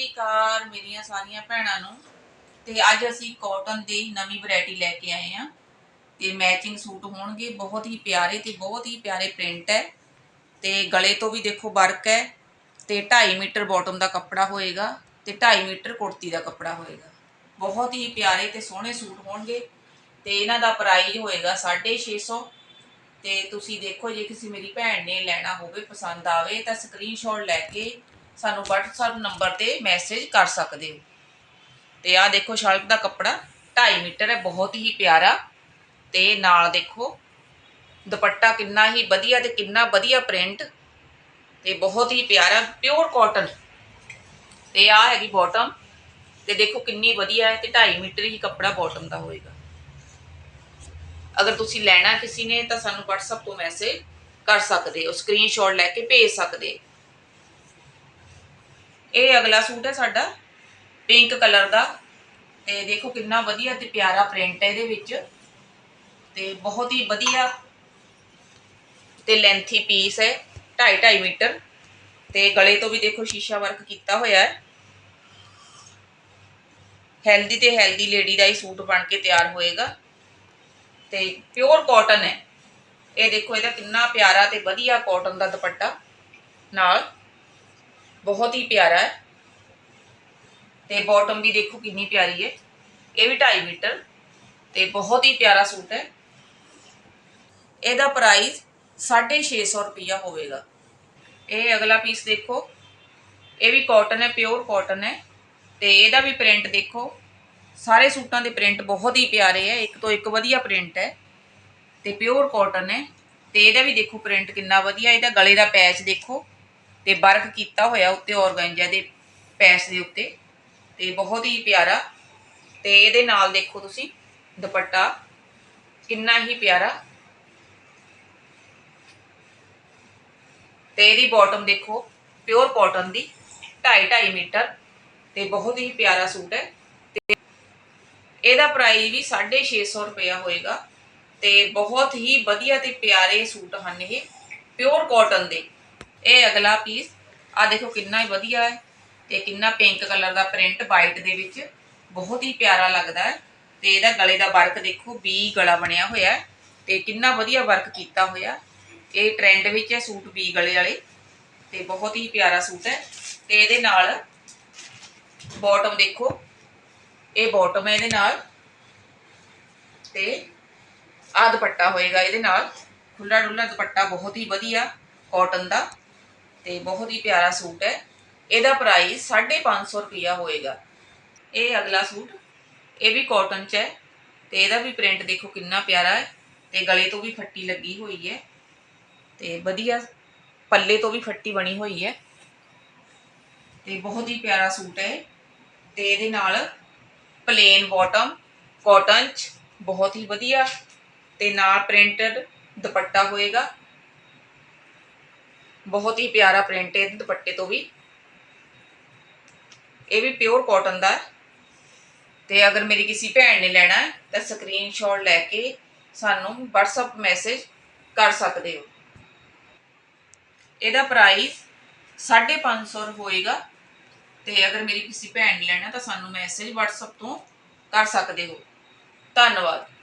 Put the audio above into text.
ਸ੍ਰੀ ਅਕਾਲ ਮੇਰੀਆਂ ਸਾਰੀਆਂ ਭੈਣਾਂ ਨੂੰ ਤੇ ਅੱਜ ਅਸੀਂ ਕਾਟਨ ਦੀ ਨਵੀਂ ਵੈਰਾਈਟੀ ਲੈ ਕੇ ਆਏ ਆ ਤੇ ਮੈਚਿੰਗ ਸੂਟ ਹੋਣਗੇ, ਬਹੁਤ ਹੀ ਪਿਆਰੇ ਤੇ ਬਹੁਤ ਹੀ ਪਿਆਰੇ ਪ੍ਰਿੰਟ ਹੈ ਤੇ ਗਲੇ ਤੋਂ ਵੀ ਦੇਖੋ ਵਰਕ ਹੈ ਤੇ 2.5 ਮੀਟਰ ਬਾਟਮ ਦਾ ਕੱਪੜਾ ਹੋਏਗਾ ਤੇ 2.5 ਮੀਟਰ ਕੁੜਤੀ ਦਾ ਕੱਪੜਾ ਹੋਏਗਾ। ਬਹੁਤ ਹੀ ਪਿਆਰੇ ਤੇ ਸੋਹਣੇ ਸੂਟ ਹੋਣਗੇ ਤੇ ਇਹਨਾਂ ਦਾ ਪ੍ਰਾਈਸ ਹੋਏਗਾ 650 ਤੇ ਤੁਸੀਂ ਦੇਖੋ ਜੇ ਕਿਸੇ ਮੇਰੀ ਭੈਣ ਨੇ ਲੈਣਾ ਹੋਵੇ, ਪਸੰਦ ਆਵੇ ਤਾਂ ਸਕਰੀਨਸ਼ਾਟ ਲੈ ਕੇ ਸਾਨੂੰ WhatsApp ਨੰਬਰ ਤੇ ਮੈਸੇਜ ਕਰ ਸਕਦੇ ਹੋ। ਤੇ ਆਹ ਦੇਖੋ ਸ਼ਲਟ ਦਾ ਕੱਪੜਾ 2.5 ਮੀਟਰ ਹੈ, ਬਹੁਤ ਹੀ ਪਿਆਰਾ। ਤੇ ਨਾਲ ਦੇਖੋ, ਦੁਪੱਟਾ ਕਿੰਨਾ ਹੀ ਵਧੀਆ ਤੇ ਕਿੰਨਾ ਵਧੀਆ ਪ੍ਰਿੰਟ ਤੇ ਬਹੁਤ ਹੀ ਪਿਆਰਾ ਪਿਓਰ ਕਾਟਨ ਤੇ ਆਹ ਹੈਗੀ ਬਾਟਮ ਤੇ ਦੇਖੋ ਕਿੰਨੀ ਵਧੀਆ ਹੈ ਤੇ 2.5 ਮੀਟਰ ਹੀ ਕੱਪੜਾ ਬਾਟਮ ਦਾ ਹੋਏਗਾ। ਅਗਰ ਤੁਸੀਂ ਲੈਣਾ ਕਿਸੇ ਨੇ ਤਾਂ ਸਾਨੂੰ WhatsApp ਤੋਂ ਮੈਸੇਜ ਕਰ ਸਕਦੇ ਹੋ ਸਕਰੀਨਸ਼ਾਟ ਲੈ ਕੇ ਭੇਜ ਸਕਦੇ ਇਹ ਅਗਲਾ ਸੂਟ ਹੈ ਸਾਡਾ ਪਿੰਕ ਕਲਰ ਦਾ। ਤੇ ਦੇਖੋ ਕਿੰਨਾ ਵਧੀਆ ਤੇ ਪਿਆਰਾ ਪ੍ਰਿੰਟ ਹੈ ਇਹਦੇ ਵਿੱਚ। ਤੇ ਬਹੁਤ ਹੀ ਵਧੀਆ ਤੇ ਲੈਂਥੀ ਪੀਸ ਹੈ 2.5 2.5 ਮੀਟਰ। ਤੇ ਗਲੇ ਤੋਂ ਵੀ ਦੇਖੋ ਸ਼ੀਸ਼ਾ ਵਰਕ ਕੀਤਾ ਹੋਇਆ ਹੈ। ਹੈਲਦੀ ਤੇ ਹੈਲਦੀ ਲੇਡੀ ਦਾ ਹੀ ਸੂਟ ਬਣ ਕੇ ਤਿਆਰ ਹੋਏਗਾ। ਤੇ ਪਿਓਰ ਕਾਟਨ ਹੈ। ਇਹ ਦੇਖੋ ਇਹਦਾ ਕਿੰਨਾ ਪਿਆਰਾ ਤੇ ਵਧੀਆ ਕਾਟਨ ਦਾ ਦੁਪੱਟਾ ਨਾਲ। ਬਹੁਤ ਹੀ ਪਿਆਰਾ ਹੈ। ਤੇ ਬਾਟਮ ਵੀ ਦੇਖੋ ਕਿੰਨੀ ਪਿਆਰੀ ਹੈ। ਇਹ ਵੀ 2.5 ਮੀਟਰ ਤੇ ਬਹੁਤ ਹੀ ਪਿਆਰਾ ਸੂਟ ਹੈ। ਇਹਦਾ ਪ੍ਰਾਈਸ 650 ਰੁਪਿਆ ਹੋਵੇਗਾ। ਇਹ ਅਗਲਾ ਪੀਸ ਦੇਖੋ। ਇਹ ਵੀ ਕਾਟਨ ਹੈ ਪਿਓਰ ਕਾਟਨ ਹੈ। ਤੇ ਇਹਦਾ ਵੀ ਪ੍ਰਿੰਟ ਦੇਖੋ। ਸਾਰੇ ਸੂਟਾਂ ਦੇ ਪ੍ਰਿੰਟ ਬਹੁਤ ਹੀ ਪਿਆਰੇ ਹੈ। ਇੱਕ ਤੋਂ ਇੱਕ ਵਧੀਆ ਪ੍ਰਿੰਟ ਹੈ। ਤੇ ਪਿਓਰ ਕਾਟਨ ਹੈ। ਤੇ ਇਹਦਾ ਵੀ ਦੇਖੋ ਪ੍ਰਿੰਟ ਕਿੰਨਾ ਵਧੀਆ। ਇਹਦਾ ਗਲੇ ਦਾ ਪੈਚ ਦੇਖੋ। ਤੇ ਵਰਕ ਕੀਤਾ ਹੋਇਆ ਉੱਤੇ ਔਰਗੈਂਜਾ ਦੇ ਪੈਸ ਦੇ ਉੱਤੇ ਤੇ ਬਹੁਤ ਹੀ ਪਿਆਰਾ ਤੇ ਇਹਦੇ ਨਾਲ ਦੇਖੋ ਤੁਸੀਂ ਦੁਪੱਟਾ, ਕਿੰਨਾ ਹੀ ਪਿਆਰਾ। ਤੇ ਇਹਦੀ ਬਾਟਮ ਦੇਖੋ ਪਿਓਰ ਕਾਟਨ ਦੀ 2.5 2.5 ਮੀਟਰ ਤੇ ਬਹੁਤ ਹੀ ਪਿਆਰਾ ਸੂਟ ਹੈ। ਤੇ ਇਹਦਾ ਪ੍ਰਾਈਸ ਵੀ 650 ਰੁਪਇਆ ਹੋਏਗਾ ਤੇ ਬਹੁਤ ਹੀ ਵਧੀਆ ਤੇ ਪਿਆਰੇ ਸੂਟ ਹਨ ਇਹ ਪਿਓਰ ਕਾਟਨ ਦੇ। ਇਹ ਅਗਲਾ ਪੀਸ ਆ ਦੇਖੋ ਕਿੰਨਾ ਹੀ ਵਧੀਆ ਹੈ ਤੇ ਕਿੰਨਾ ਪਿੰਕ ਕਲਰ ਦਾ ਪ੍ਰਿੰਟ ਵਾਈਟ ਦੇ ਵਿੱਚ ਬਹੁਤ ਹੀ ਪਿਆਰਾ ਲੱਗਦਾ ਹੈ ਤੇ ਇਹਦਾ ਗਲੇ ਦਾ ਵਰਕ ਦੇਖੋ ਬੀ ਗਲਾ ਬਣਿਆ ਹੋਇਆ ਹੈ ਤੇ ਕਿੰਨਾ ਵਧੀਆ ਵਰਕ ਕੀਤਾ ਹੋਇਆ। ਇਹ ਟ੍ਰੈਂਡ ਵਿੱਚ ਹੈ ਸੂਟ ਬੀ ਗਲੇ ਵਾਲੇ ਤੇ ਬਹੁਤ ਹੀ ਪਿਆਰਾ ਸੂਟ ਹੈ ਤੇ ਇਹਦੇ ਨਾਲ ਬਾਟਮ ਦੇਖੋ, ਇਹ ਬਾਟਮ ਹੈ ਇਹਦੇ ਨਾਲ ਤੇ ਆ ਦੁਪੱਟਾ ਹੋਏਗਾ ਇਹਦੇ ਨਾਲ। ਖੁੱਲਾ ਡੁੱਲਾ ਦੁਪੱਟਾ ਬਹੁਤ ਹੀ ਵਧੀਆ ਕਾਟਨ ਦਾ। ਤੇ ਬਹੁਤ ਹੀ ਪਿਆਰਾ ਸੂਟ ਹੈ ਇਹਦਾ ਪ੍ਰਾਈਸ 550 ਰੁਪਿਆ ਹੋਏਗਾ ਇਹ ਅਗਲਾ ਸੂਟ, ਇਹ ਵੀ ਕਾਟਨ ਚ ਹੈ ਤੇ ਇਹਦਾ ਵੀ ਪ੍ਰਿੰਟ ਦੇਖੋ ਕਿੰਨਾ ਪਿਆਰਾ ਹੈ ਤੇ ਗਲੇ ਤੋਂ ਵੀ ਫੱਟੀ ਲੱਗੀ ਹੋਈ ਹੈ ਤੇ ਵਧੀਆ ਪੱਲੇ ਤੋਂ ਵੀ ਫੱਟੀ ਬਣੀ ਹੋਈ ਹੈ ਤੇ ਬਹੁਤ ਹੀ ਪਿਆਰਾ ਸੂਟ ਹੈ ਇਹ। ਤੇ ਇਹਦੇ ਨਾਲ ਪਲੇਨ ਬਾਟਮ ਕਾਟਨ ਚ ਬਹੁਤ ਹੀ ਵਧੀਆ ਤੇ ਨਾਲ ਪ੍ਰਿੰਟਡ ਦੁਪੱਟਾ ਹੋਏਗਾ ਬਹੁਤ ਹੀ ਪਿਆਰਾ ਪ੍ਰਿੰਟ ਹੈ ਦੁਪੱਟੇ ਤੋਂ ਵੀ। ਇਹ ਵੀ ਪਿਓਰ ਕਾਟਨ ਦਾ ਹੈ। ਤੇ ਅਗਰ ਮੇਰੀ ਕਿਸੇ ਭੈਣ ਨੇ ਲੈਣਾ ਹੈ, ਤਾਂ ਸਕਰੀਨਸ਼ਾਟ ਲੈ ਕੇ ਸਾਨੂੰ WhatsApp ਮੈਸੇਜ ਕਰ ਸਕਦੇ ਹੋ। ਇਹਦਾ ਪ੍ਰਾਈਸ 550 ਹੋਏਗਾ। ਤੇ ਅਗਰ ਮੇਰੀ ਕਿਸੇ ਭੈਣ ਨੇ ਲੈਣਾ ਤਾਂ ਸਾਨੂੰ ਮੈਸੇਜ WhatsApp ਤੋਂ ਕਰ ਸਕਦੇ ਹੋ। ਧੰਨਵਾਦ।